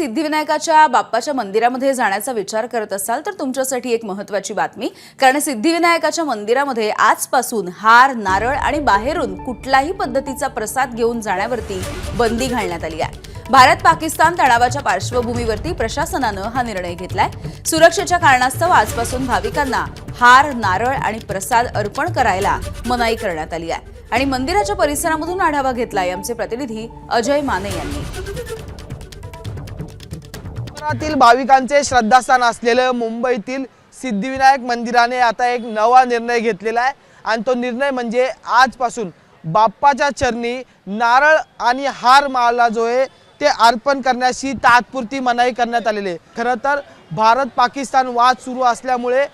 सिद्धिविनायकाच्या बाप्पाच्या मंदिरामध्ये जाण्याचा विचार करत असाल तर तुमच्यासाठी एक महत्वाची बातमी. कारण सिद्धिविनायकाच्या मंदिरामध्ये आजपासून हार नारळ आणि बाहेरून कुठल्याही पद्धतीचा प्रसाद घेऊन जाण्यावरती बंदी घालण्यात आली आहे. भारत पाकिस्तान तणावाच्या पार्श्वभूमीवरती प्रशासनानं हा निर्णय घेतलाय. सुरक्षेच्या कारणास्तव आजपासून भाविकांना हार नारळ आणि प्रसाद अर्पण करायला मनाई करण्यात आली आहे. आणि मंदिराच्या परिसरामधून आढावा घेतलाय आमचे प्रतिनिधी अजय माने यांनी. शहरातील भाविकांचे श्रद्धास्थान असलेलं मुंबईतील सिद्धिविनायक मंदिराने आता एक नवा निर्णय घेतलेला आहे. आणि तो निर्णय म्हणजे आजपासून बाप्पाच्या चरणी नारळ आणि हार माळा जो आहे ते अर्पण करण्याची तात्पुरती मनाई करण्यात आलेली आहे. खरं तर भारत पाकिस्तान वाद सुरू असल्यामुळे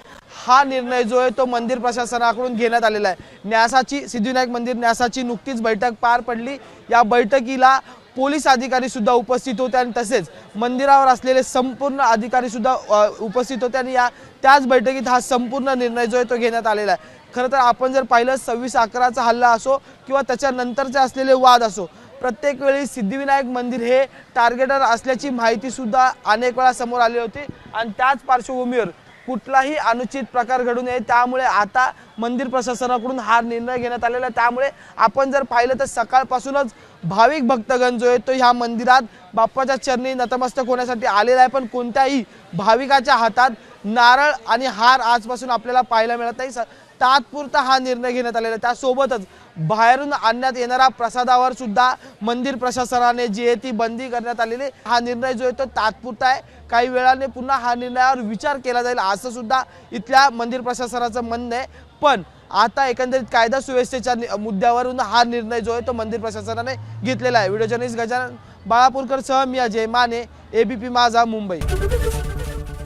हा निर्णय जो आहे तो मंदिर प्रशासनाकडून घेण्यात आलेला आहे. न्यासाची सिद्धिविनायक मंदिर न्यासाची नुकतीच बैठक पार पडली. या बैठकीला पोलीस अधिकारी सुद्धा उपस्थित होते आणि तसेच मंदिरावर असलेले संपूर्ण अधिकारी सुद्धा उपस्थित होते आणि या त्याच बैठकीत हा संपूर्ण निर्णय जो आहे तो घेण्यात आलेला आहे. खरं तर आपण जर पाहिलं सव्वीस अकराचा हल्ला असो किंवा त्याच्यानंतरचे असलेले वाद असो प्रत्येक वेळी सिद्धिविनायक मंदिर हे टार्गेटर असल्याची माहिती सुद्धा अनेक वेळा समोर आली होती. आणि त्याच पार्श्वभूमीवर कुठलाही अनुचित प्रकार घडू नये त्यामुळे आता मंदिर प्रशासनाकडून हा निर्णय घेण्यात आलेला आहे. त्यामुळे आपण जर पाहिलं तर सकाळपासूनच भाविक भक्तगण जो आहे तो ह्या मंदिरात बाप्पाच्या चरणी नतमस्तक होण्यासाठी आलेला आहे. पण कोणत्याही भाविकाच्या हातात नारळ आणि हार आजपासून आपल्याला पाहायला मिळत नाही. स- तात्पुरता हा निर्णय घेण्यात आलेला आहे. त्यासोबतच बाहेरून आणण्यात येणाऱ्या प्रसादावर सुद्धा मंदिर प्रशासनाने जी आहे ती बंदी करण्यात आलेली हा निर्णय जो आहे तो तात्पुरता आहे. काही वेळाने पुन्हा हा निर्णयावर विचार केला जाईल असं सुद्धा इथल्या मंदिर प्रशासनाचं म्हणणं आहे. पण आता एकंदरीत कायदा सुव्यवस्थेच्या मुद्द्यावरून हा निर्णय जो आहे तो मंदिर प्रशासनाने घेतलेला आहे. व्हिडिओ जर्नलिस्ट गजानन बाळापूरकर सह मी अजय माने एबीपी माझा मुंबई.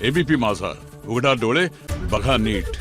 एबीपी माझा. उघडा डोळे बघा नीट.